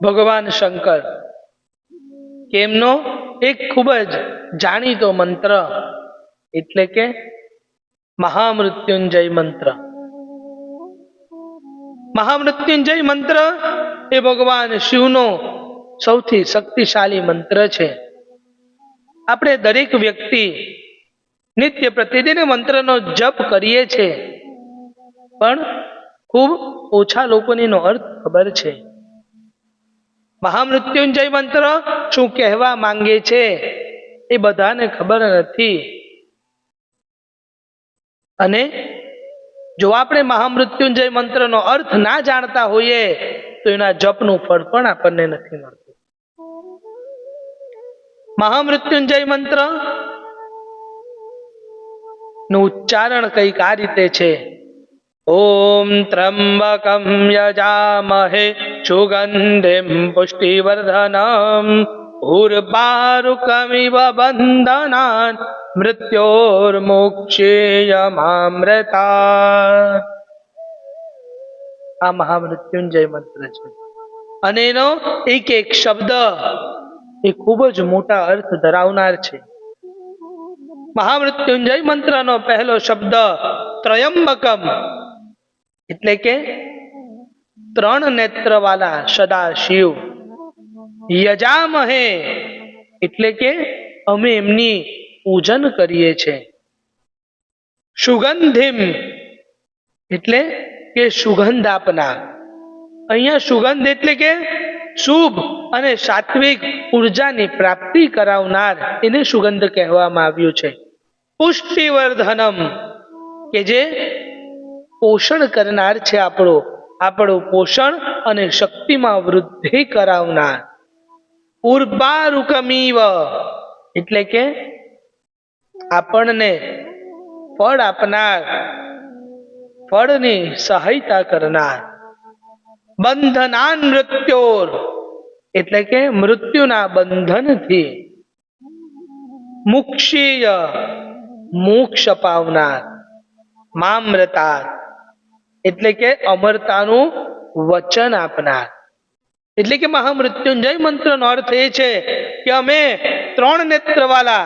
ભગવાન શંકર. કેમનો એક ખૂબ જ જાણીતો મંત્ર, એટલે કે મહામૃત્યુંજય મંત્ર. મહામૃત્યુંજય મંત્ર એ ભગવાન શિવનો સૌથી શક્તિશાળી મંત્ર છે. આપણે દરેક વ્યક્તિ નિત્ય પ્રતિદિન મંત્રનો જપ કરીએ છીએ, પણ ખૂબ ઓછા લોકોનીનો અર્થ ખબર છે. મહામૃત્યુંજય મંત્ર શું કહેવા માંગે છે? એ બધાને ખબર નથી. અને જો આપણે મહામૃત્યુંજય મંત્રનો અર્થ ના જાણતા હોઈએ, તો એના જપનું ફળ પણ આપણને નથી મળતું. મહામૃત્યુંજય મંત્રનું ઉચ્ચારણ કંઈક આ રીતે છે. ઓમ ત્રંબકમ યજામહે સુગંધિમ પુષ્ટિવર્ધનમ ઉર્બારુકમિવ બંધનાન મૃત્યોર્મોક્ષેયમામૃતા આ મહામૃત્યુંજય મંત્ર છે. અને એનો એક એક શબ્દ એ ખૂબ જ મોટા અર્થ ધરાવનાર છે. મહામૃત્યુંજય મંત્રનો પહેલો શબ્દ ત્રયંબકમ, એટલે કે ત્રણ નેત્ર વાલા સદા શિવ યજામહે, એટલે કે અમે એમની પૂજન કરીએ છે. સુગંધિમ, એટલે કે સુગંધ આપના અહીંયા સુગંધ એટલે કે શુભ અને સાત્વિક ઉર્જાની પ્રાપ્તિ કરાવનાર એને સુગંધ કહેવામાં આવ્યું છે. પુષ્ટિવર્ધનમ, કે જે પોષણ કરનાર છે આપણો. આપણું પોષણ અને શક્તિમાં વૃદ્ધિ કરાવનાર. ઉર્બારુકમીવ. એટલે કે આપણને ફળ આપનાર, ફળની સહાયતા કરનાર. બંધનાન મૃત્યોર. એટલે કે મૃત્યુના બંધનથી મુક્ષીય મોક્ષ પાવનાર મામ્રતા એટલે કે અમરતાનું વચન આપનાર. એટલે કે મહામૃત્યુંજય મંત્રનો અર્થ એ છે કે અમે ત્રણ નેત્રવાલા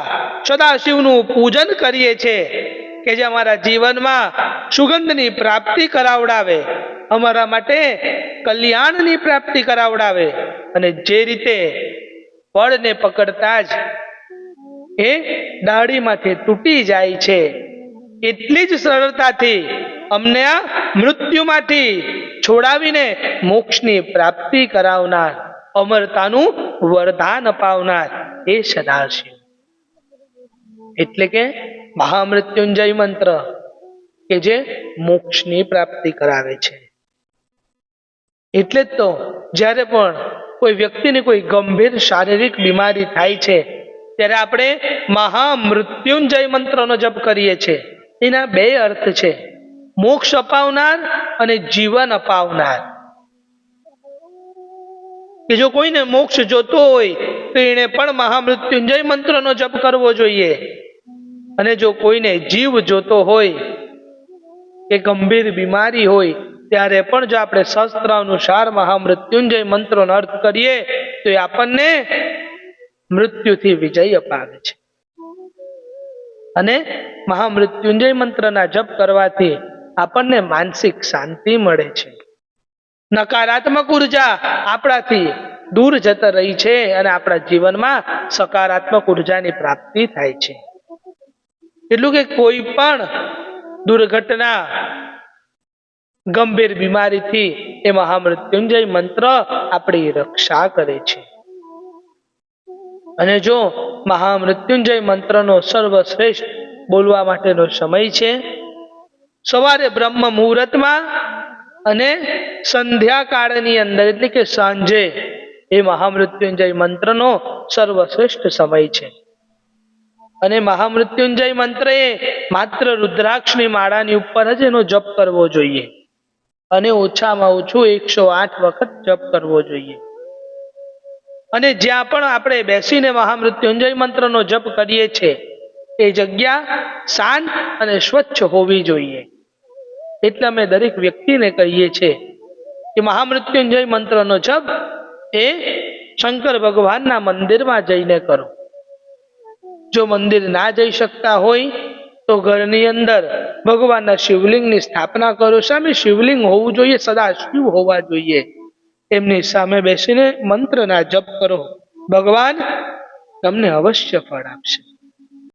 સદાશિવનું પૂજન કરીએ છીએ કે જે અમારા જીવનમાં સુગંધની પ્રાપ્તિ કરાવડાવે, અમારા માટે કલ્યાણની પ્રાપ્તિ કરાવડાવે અને જે રીતે ફળને પકડતા જ એ ડાળીમાંથી તૂટી જાય છે. એટલી જ સરળતાથી અમને આ મૃત્યુમાંથી છોડાવીને મોક્ષની પ્રાપ્તિ કરાવનાર, અમરતાનું વરદાન અપાવનાર એ સદાશિવ. એટલે કે મહામૃત્યુંજય મંત્ર કે જે મોક્ષની પ્રાપ્તિ કરાવે છે. એટલે જ તો જ્યારે પણ કોઈ વ્યક્તિને કોઈ ગંભીર શારીરિક બીમારી થાય છે, ત્યારે આપણે મહામૃત્યુંજય મંત્રનો જપ કરીએ છીએ. એના બે અર્થ છે. મોક્ષ અપાવનાર અને જીવન અપાવનાર. કે જો કોઈને મોક્ષ જોતો હોય, તો એને પણ મહામૃત્યુંજય મંત્રનો જપ કરવો જોઈએ. અને જો કોઈને જીવ જોતો હોય, કે ગંભીર બીમારી હોય, ત્યારે પણ જો આપણે શસ્ત્ર અનુસાર મહામૃત્યુંજય મંત્રનો અર્થ કરીએ, તો એ આપણને મૃત્યુથી વિજય અપાવે છે. અને મહામૃત્યુંજય મંત્રના જપ કરવાથી આપણને માનસિક શાંતિ મળે છે. નકારાત્મક ઊર્જા આપણાથી દૂર જતા રહી છે અને આપણા જીવનમાં સકારાત્મક ઉર્જાની પ્રાપ્તિ થાય છે. એટલું કે કોઈ પણ દુર્ઘટના, ગંભીર બીમારીથી એ મહામૃત્યુંજય મંત્ર આપણી રક્ષા કરે છે. અને જો મહામૃત્યુંજય મંત્રનો સર્વશ્રેષ્ઠ બોલવા માટેનો સમય છે સવારે બ્રહ્મ મુહૂર્તમાં અને સંધ્યાકાળની અંદર, એટલે કે સાંજે, એ મહામૃત્યુંજય મંત્રનો સર્વશ્રેષ્ઠ સમય છે. અને મહામૃત્યુંજય મંત્ર એ માત્ર રુદ્રાક્ષની માળાની ઉપર જ એનો જપ કરવો જોઈએ. અને ઓછામાં ઓછું એકસો આઠ વખત જપ કરવો જોઈએ. અને જ્યાં પણ આપણે બેસીને મહામૃત્યુંજય મંત્રનો જપ કરીએ છીએ, એ જગ્યા શાંત અને સ્વચ્છ હોવી જોઈએ. એટલે અમે દરેક વ્યક્તિને કહીએ છીએ કે મહામૃત્યુંજય મંત્રનો જપ એ શંકર ભગવાનના મંદિરમાં જઈને કરો. જો મંદિર ના જઈ શકતા હોય, તો ઘરની અંદર ભગવાનના શિવલિંગની સ્થાપના કરો. સામે શિવલિંગ હોવું જોઈએ સદા શિવ હોવા જોઈએ. એમની સામે બેસીને મંત્રના જપ કરો. ભગવાન તમને અવશ્ય ફળ આપશે.